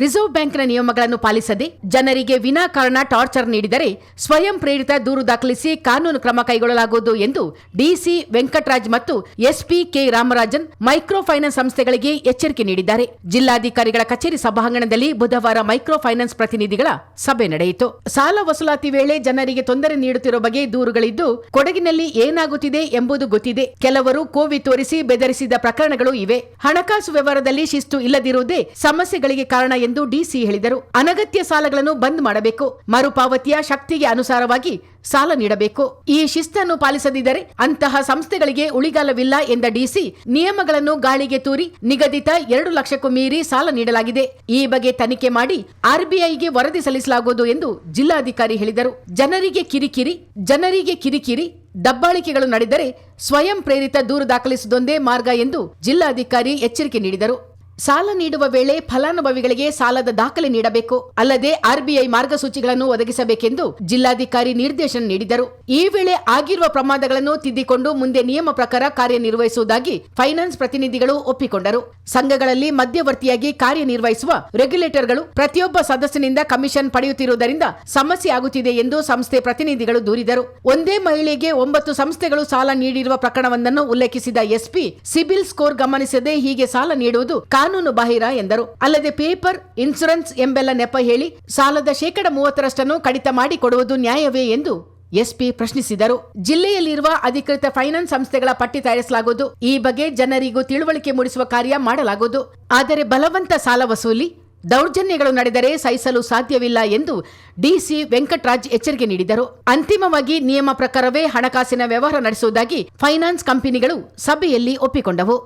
Reserve ಬ್ಯಾಂಕ್ನ ನಿಯಮಗಳನ್ನು ಪಾಲಿಸದೆ ಜನರಿಗೆ ವಿನಾಕಾರಣ ಟಾರ್ಚರ್ ನೀಡಿದರೆ ಸ್ವಯಂ ಪ್ರೇರಿತ ದೂರು ದಾಖಲಿಸಿ ಕಾನೂನು ಕ್ರಮ ಕೈಗೊಳ್ಳಲಾಗುವುದು ಎಂದು ಡಿಸಿ ವೆಂಕಟರಾಜ್ ಮತ್ತು SP K Ramarajan micro finance ಸಂಸ್ಥೆಗಳಿಗೆ ಎಚ್ಚರಿಕೆ ನೀಡಿದ್ದಾರೆ. ಜಿಲ್ಲಾಧಿಕಾರಿಗಳ ಕಚೇರಿ ಸಭಾಂಗಣದಲ್ಲಿ ಬುಧವಾರ ಮೈಕ್ರೋ ಫೈನಾನ್ಸ್ ಪ್ರತಿನಿಧಿಗಳ ಸಭೆ ನಡೆಯಿತು. ಸಾಲ ವಸೂಲಾತಿ ವೇಳೆ ಜನರಿಗೆ ತೊಂದರೆ ನೀಡುತ್ತಿರುವ ಬಗ್ಗೆ ದೂರುಗಳಿದ್ದು, ಕೊಡಗಿನಲ್ಲಿ ಏನಾಗುತ್ತಿದೆ ಎಂಬುದು ಗೊತ್ತಿದೆ. ಕೆಲವರು ಕೋವಿ ತೋರಿಸಿ ಬೆದರಿಸಿದ ಪ್ರಕರಣಗಳು ಇವೆ. ಹಣಕಾಸು ವ್ಯವಹಾರದಲ್ಲಿ ಶಿಸ್ತು ಇಲ್ಲದಿರುವುದೇ ಸಮಸ್ಯೆಗಳಿಗೆ ಕಾರಣ ಎಂದು ಡಿಸಿ ಹೇಳಿದರು. ಅನಗತ್ಯ ಸಾಲಗಳನ್ನು ಬಂದ್ ಮಾಡಬೇಕು. ಮರುಪಾವತಿಯ ಶಕ್ತಿಗೆ ಅನುಸಾರವಾಗಿ ಸಾಲ ನೀಡಬೇಕು. ಈ ಶಿಸ್ತನ್ನು ಪಾಲಿಸದಿದ್ದರೆ ಅಂತಹ ಸಂಸ್ಥೆಗಳಿಗೆ ಉಳಿಗಾಲವಿಲ್ಲ ಎಂದ ಡಿಸಿ, ನಿಯಮಗಳನ್ನು ಗಾಳಿಗೆ ತೂರಿ ನಿಗದಿತ ಎರಡು ಲಕ್ಷಕ್ಕೂ ಮೀರಿ ಸಾಲ ನೀಡಲಾಗಿದೆ. ಈ ಬಗ್ಗೆ ತನಿಖೆ ಮಾಡಿ ಆರ್ಬಿಐಗೆ ವರದಿ ಸಲ್ಲಿಸಲಾಗುವುದು ಎಂದು ಜಿಲ್ಲಾಧಿಕಾರಿ ಹೇಳಿದರು. ಜನರಿಗೆ ಕಿರಿಕಿರಿ ಜನರಿಗೆ ಕಿರಿಕಿರಿ, ದಬ್ಬಾಳಿಕೆಗಳು ನಡೆದರೆ ಸ್ವಯಂ ಪ್ರೇರಿತ ದೂರು ದಾಖಲಿಸುವುದೊಂದೇ ಮಾರ್ಗ ಎಂದು ಜಿಲ್ಲಾಧಿಕಾರಿ ಎಚ್ಚರಿಕೆ ನೀಡಿದರು. ಸಾಲ ನೀಡುವ ವೇಳೆ ಫಲಾನುಭವಿಗಳಿಗೆ ಸಾಲದ ದಾಖಲೆ ನೀಡಬೇಕು. ಅಲ್ಲದೆ ಆರ್ಬಿಐ ಮಾರ್ಗಸೂಚಿಗಳನ್ನು ಒದಗಿಸಬೇಕೆಂದು ಜಿಲ್ಲಾಧಿಕಾರಿ ನಿರ್ದೇಶನ ನೀಡಿದರು. ಈ ವೇಳೆ ಆಗಿರುವ ಪ್ರಮಾದಗಳನ್ನು ತಿದ್ದಿಕೊಂಡು ಮುಂದೆ ನಿಯಮ ಪ್ರಕಾರ ಕಾರ್ಯನಿರ್ವಹಿಸುವುದಾಗಿ ಫೈನಾನ್ಸ್ ಪ್ರತಿನಿಧಿಗಳು ಒಪ್ಪಿಕೊಂಡರು. ಸಂಘಗಳಲ್ಲಿ ಮಧ್ಯವರ್ತಿಯಾಗಿ ಕಾರ್ಯನಿರ್ವಹಿಸುವ ರೆಗ್ಯುಲೇಟರ್ಗಳು ಪ್ರತಿಯೊಬ್ಬ ಸದಸ್ಯನಿಂದ ಕಮಿಷನ್ ಪಡೆಯುತ್ತಿರುವುದರಿಂದ ಸಮಸ್ಯೆ ಆಗುತ್ತಿದೆ ಎಂದು ಸಂಸ್ಥೆ ಪ್ರತಿನಿಧಿಗಳು ದೂರಿದರು. ಒಂದೇ ಮಹಿಳೆಗೆ ಒಂಬತ್ತು ಸಂಸ್ಥೆಗಳು ಸಾಲ ನೀಡಿರುವ ಪ್ರಕರಣವೊಂದನ್ನು ಉಲ್ಲೇಖಿಸಿದ ಎಸ್ಪಿ, ಸಿಬಿಲ್ ಸ್ಕೋರ್ ಗಮನಿಸದೆ ಹೀಗೆ ಸಾಲ ನೀಡುವುದು ಕಾನೂನು ಬಾಹಿರ ಎಂದರು. ಅಲ್ಲದೆ ಪೇಪರ್, ಇನ್ಸೂರೆನ್ಸ್ ಎಂಬೆಲ್ಲ ನೆಪ ಹೇಳಿ ಸಾಲದ ಶೇಕಡ ಮೂವತ್ತರಷ್ಟನ್ನು ಕಡಿತ ಮಾಡಿಕೊಡುವುದು ನ್ಯಾಯವೇ ಎಂದು ಎಸ್ಪಿ ಪ್ರಶ್ನಿಸಿದರು. ಜಿಲ್ಲೆಯಲ್ಲಿರುವ ಅಧಿಕೃತ ಫೈನಾನ್ಸ್ ಸಂಸ್ಥೆಗಳ ಪಟ್ಟಿ ತಯಾರಿಸಲಾಗುವುದು. ಈ ಬಗ್ಗೆ ಜನರಿಗೂ ತಿಳುವಳಿಕೆ ಮೂಡಿಸುವ ಕಾರ್ಯ ಮಾಡಲಾಗುವುದು. ಆದರೆ ಬಲವಂತ ಸಾಲ ವಸೂಲಿ, ದೌರ್ಜನ್ಯಗಳು ನಡೆದರೆ ಸಹಿಸಲು ಸಾಧ್ಯವಿಲ್ಲ ಎಂದು ಡಿಸಿ ವೆಂಕಟರಾಜ್ ಎಚ್ಚರಿಕೆ ನೀಡಿದರು. ಅಂತಿಮವಾಗಿ ನಿಯಮ ಪ್ರಕಾರವೇ ಹಣಕಾಸಿನ ವ್ಯವಹಾರ ನಡೆಸುವುದಾಗಿ ಫೈನಾನ್ಸ್ ಕಂಪನಿಗಳು ಸಭೆಯಲ್ಲಿ ಒಪ್ಪಿಕೊಂಡವು.